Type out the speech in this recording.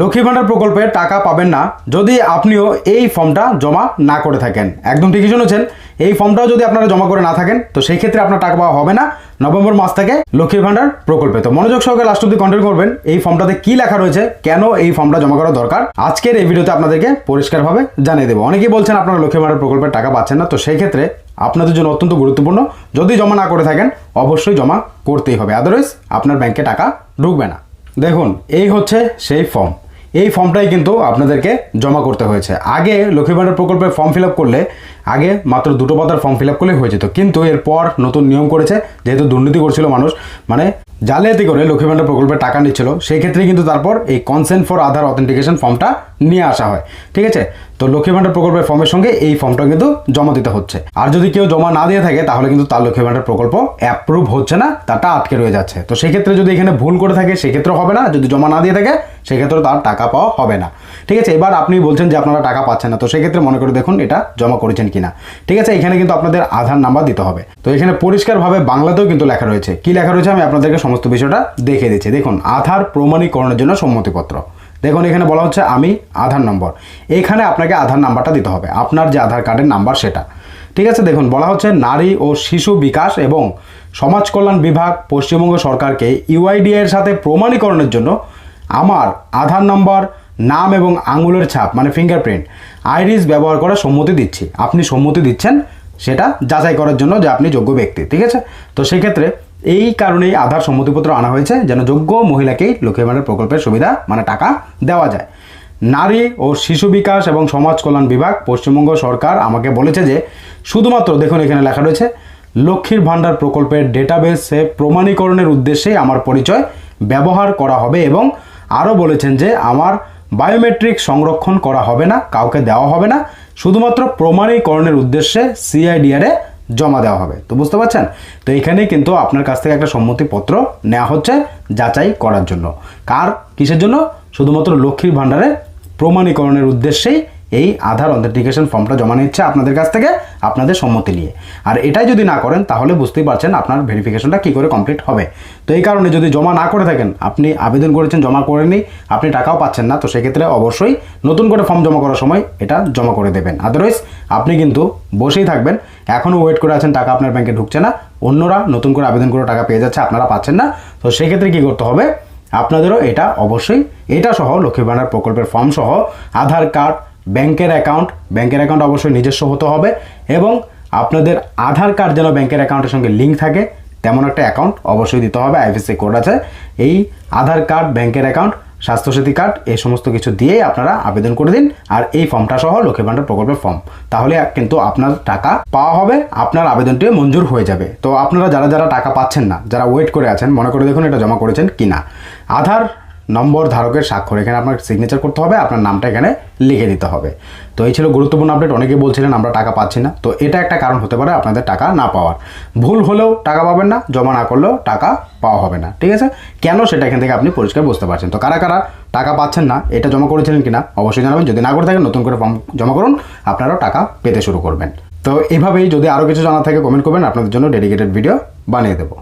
লক্ষ্মী ভাণ্ডার প্রকল্পে টাকা পাবেন না যদি আপনিও এই ফর্মটা জমা না করে থাকেন। একদম ঠিকই শুনেছেন, এই ফর্মটাও যদি আপনারা জমা করে না থাকেন, তো সেই ক্ষেত্রে আপনার টাকা পাওয়া হবে না নভেম্বর মাস থেকে লক্ষ্মীর ভাণ্ডার প্রকল্পে। তো মনোযোগ সহকারে লাস্ট অব্দি কন্টিনিউ করবেন, এই ফর্মটাতে কি লেখা রয়েছে, কেন এই ফর্মটা জমা করা দরকার? আজকের এই ভিডিওতে আপনাদেরকে পরিষ্কারভাবে জানিয়ে দেবো। অনেকেই বলছেন আপনারা লক্ষ্মীর ভাণ্ডার প্রকল্পের টাকা পাচ্ছেন না, তো সেই ক্ষেত্রে আপনাদের জন্য অত্যন্ত গুরুত্বপূর্ণ, যদি জমা না করে থাকেন, অবশ্যই জমা করতেই হবে আদারওয়াইজ আপনার ব্যাংকে টাকা ঢুকবে না। দেখুন, এই হচ্ছে সেই ফর্ম এই ফর্মটাই কিন্তু আপনাদেরকে জমা করতে হয়েছে। আগে লক্ষ্মী ভাণ্ডার প্রকল্পের ফর্ম ফিল করলে, আগে মাত্র দুটো পাতার ফর্ম ফিল আপ করলেই হয়ে যেত। কিন্তু এরপর নতুন নিয়ম করেছে, যেহেতু দুর্নীতি করছিল মানুষ মানে জালিয়াতি করে লক্ষ্মী ভাণ্ডার প্রকল্পের টাকা নিচ্ছিল, সেই ক্ষেত্রে কিন্তু তারপর এই কনসেন্ট ফর আধার অথেন্টিকেশন ফর্মটা নিয়ে আসা হয়। ঠিক আছে? তো লক্ষ্মী ভাণ্ডার প্রকল্পের ফর্মের সঙ্গে এই ফর্মটা কিন্তু জমা দিতে হচ্ছে। আর যদি কেউ জমা না দিয়ে থাকে, তাহলে কিন্তু তার লক্ষ্মী ভাণ্ডার প্রকল্প অ্যাপ্রুভ হচ্ছে না, তারটা আটকে রয়ে যাচ্ছে। তো সেই ক্ষেত্রে যদি এখানে ভুল করে থাকে সেক্ষেত্রে হবে না। যদি জমা না দিয়ে থাকে সেক্ষেত্রে তার টাকা পাওয়া হবে না। ঠিক আছে, এবার আপনি বলছেন যে আপনারা টাকা পাচ্ছেন না, তো সেক্ষেত্রে মনে করে দেখুন এটা জমা করেছেন কিনা। ঠিক আছে, এখানে কিন্তু আপনাদের আধার নাম্বার দিতে হবে। তো এখানে পরিষ্কারভাবে বাংলাতেও কিন্তু লেখা রয়েছে। কি লেখা রয়েছে আমি আপনাদেরকে সমস্ত বিষয়টা দেখে দিচ্ছি। দেখুন, আধার প্রমাণীকরণের জন্য সম্মতিপত্র। দেখুন, এখানে বলা হচ্ছে আমি আধার নম্বর। এখানে আপনাকে আধার নাম্বারটা দিতে হবে। আপনার যে আধার কার্ডের নাম্বার সেটা। ঠিক আছে, দেখুন, বলা হচ্ছে নারী ও শিশু বিকাশ এবং সমাজ কল্যাণ বিভাগ পশ্চিমবঙ্গ সরকারকে ইউআইডি এর সাথে প্রমাণীকরণের জন্য আমার আধার নম্বর, নাম এবং আঙুলের ছাপ মানে ফিঙ্গারপ্রিন্ট আইরিস ব্যবহার করে সম্মতি দিচ্ছি। আপনি সম্মতি দিচ্ছেন সেটা যাচাই করার জন্য যে আপনি যোগ্য ব্যক্তি। ঠিক আছে? তো সেক্ষেত্রে এই কারণেই আধার সম্মতিপত্র আনা হয়েছে যেন যোগ্য মহিলাকেই লক্ষ্মী ভাণ্ডার প্রকল্পের সুবিধা মানে টাকা দেওয়া যায়। নারী ও শিশু বিকাশ এবং সমাজ কল্যাণ বিভাগ, পশ্চিমবঙ্গ সরকার আমাকে বলেছে যে শুধুমাত্র দেখুন এখানে লেখা রয়েছে, লক্ষ্মীর ভাণ্ডার প্রকল্পের ডেটাবেসে প্রমাণীকরণের উদ্দেশ্যে আমার পরিচয় ব্যবহার করা হবে এবং আরও বলেছেন যে আমার বায়োমেট্রিক সংরক্ষণ করা হবে না, কাউকে দেওয়া হবে না। শুধুমাত্র প্রমাণীকরণের উদ্দেশ্যে সিআইডিআরে জমা দেওয়া হবে। তো বুঝতে পারছেন? তো এখানেই কিন্তু আপনার কাছ থেকে একটা সম্মতিপত্র নেওয়া হচ্ছে যাচাই করার জন্য। কার? কিসের জন্য? শুধুমাত্র লক্ষ্মীর ভাণ্ডারে প্রমাণীকরণের উদ্দেশ্যেই এই আধার অথেন্টিকেশন ফর্মটা জমা নিচ্ছে আপনাদের কাছ থেকে, আপনাদের সম্মতি নিয়ে। আর এটাই যদি না করেন, তাহলে বুঝতেই পারছেন আপনার ভেরিফিকেশনটা কী করে কমপ্লিট হবে। তো এই কারণে যদি জমা না করে থাকেন, আপনি আবেদন করেছেন, জমা করেননি, আপনি টাকাও পাচ্ছেন না, তো সেক্ষেত্রে অবশ্যই নতুন করে ফর্ম জমা করার সময় এটা জমা করে দেবেন। আদারওয়াইজ আপনি কিন্তু বসেই থাকবেন। এখনও ওয়েট করে আছেন, টাকা আপনার ব্যাংকে ঢুকছে না। অন্যরা নতুন করে আবেদন করে টাকা পেয়ে যাচ্ছে, আপনারা পাচ্ছেন না। তো সেক্ষেত্রে কী করতে হবে? আপনাদেরও এটা অবশ্যই, এটা সহ লক্ষ্মী ভাণ্ডার প্রকল্পের ফর্ম সহ আধার কার্ড ব্যাংকের অ্যাকাউন্ট ব্যাংকের অ্যাকাউন্ট অবশ্যই নিজস্ব হতে হবে এবং আপনাদের আধার কার্ড যেন ব্যাংকের অ্যাকাউন্টের সঙ্গে লিঙ্ক থাকে, তেমন একটা অ্যাকাউন্ট অবশ্যই দিতে হবে আইএফএসসি কোড আছে। এই আধার কার্ড ব্যাংকের অ্যাকাউন্ট স্বাস্থ্যসাথী কার্ড এই সমস্ত কিছু দিয়েই আপনারা আবেদন করে দিন। আর এই ফর্মটা সহ লক্ষ্মী ভাণ্ডার প্রকল্পের ফর্ম। তাহলে কিন্তু আপনার টাকা পাওয়া হবে, আপনার আবেদনটি মঞ্জুর হয়ে যাবে। তো আপনারা যারা যারা টাকা পাচ্ছেন না, যারা ওয়েট করে আছেন, মনে করে দেখুন এটা জমা করেছেন কিনা। আধার নম্বর ধারকের স্বাক্ষর। এখানে আপনার সিগনেচার করতে হবে, আপনার নামটা এখানে লিখে দিতে হবে। তো এই ছিল গুরুত্বপূর্ণ আপডেট অনেকে বলছিলেন আমরা টাকা পাচ্ছি না। তো এটা একটা কারণ হতে পারে আপনাদের টাকা না পাওয়ার। ভুল হলেও টাকা পাবেন না, জমা না করলেও টাকা পাওয়া হবে না, ঠিক আছে? কেন সেটা এখান থেকে আপনি পরিষ্কার বুঝতে পারছেন? তো কারা কারা টাকা পাচ্ছেন না, এটা জমা করেছিলেন কিনা, অবশ্যই জানাবেন। যদি না করে থাকেন, নতুন করে ফর্ম জমা করুন, আপনারাও টাকা পেতে শুরু করবেন। তো এইভাবেই যদি আরও কিছু জানা থাকে কমেন্ট করবেন, আপনাদের জন্য ডেডিকেটেড ভিডিও বানিয়ে দেবো।